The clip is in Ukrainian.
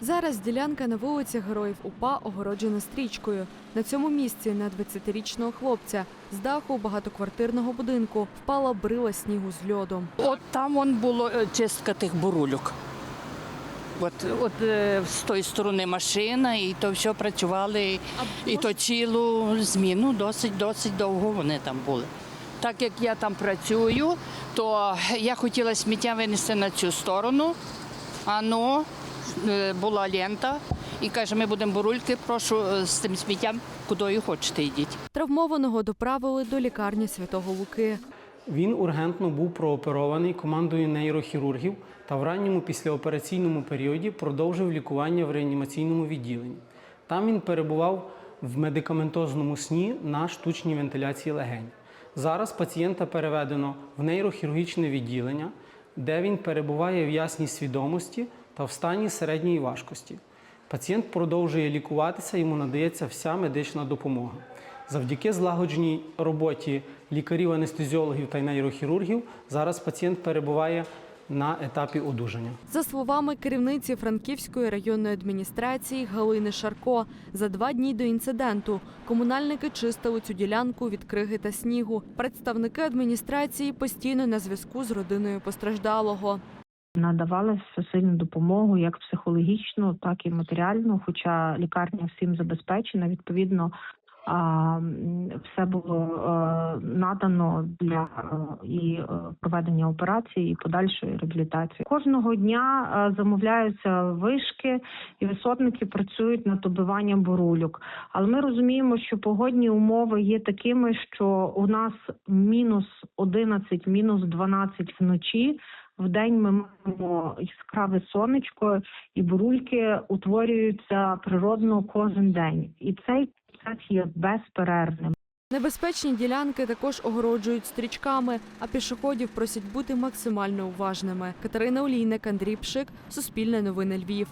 Зараз ділянка на вулиці Героїв УПА огороджена стрічкою. На цьому місці на 20-річного хлопця з даху багатоквартирного будинку впала брила снігу з льодом. От там вон було е, чистка тих бурульок. От, от е, з тої сторони машина, і то все працювали, і то цілу зміну, досить, досить довго вони там були. Так як я там працюю, то я хотіла сміття винести на цю сторону, а ну була лента, і каже, ми будемо бурульки, прошу е, з тим сміттям, куди хочете йдіть. Травмованого доправили до лікарні Святого Луки. Він ургентно був прооперований командою нейрохірургів та в ранньому післяопераційному періоді продовжив лікування в реанімаційному відділенні. Там він перебував в медикаментозному сні на штучній вентиляції легень. Зараз пацієнта переведено в нейрохірургічне відділення, де він перебуває в ясній свідомості та в стані середньої важкості. Пацієнт продовжує лікуватися, йому надається вся медична допомога. Завдяки злагодженій роботі лікарів-анестезіологів та нейрохірургів зараз пацієнт перебуває на етапі одужання. За словами керівниці Франківської районної адміністрації Галини Шарко, за два дні до інциденту комунальники чистили цю ділянку від криги та снігу. Представники адміністрації постійно на зв'язку з родиною постраждалого. Надавали всесильну допомогу як психологічну, так і матеріальну. Хоча лікарня всім забезпечена, відповідно все було е, надано для е, і е, проведення операції, і подальшої реабілітації. Кожного дня замовляються вишки, і висотники працюють над добиванням бурульок. Але ми розуміємо, що погодні умови є такими, що у нас мінус 11, мінус 12 вночі. В день ми маємо яскраве сонечко, і бурульки утворюються природно кожен день. І цей процес є безперервним. Небезпечні ділянки також огороджують стрічками, а пішоходів просять бути максимально уважними. Катерина Олійник, Андрій Пшик, Суспільне новини Львів.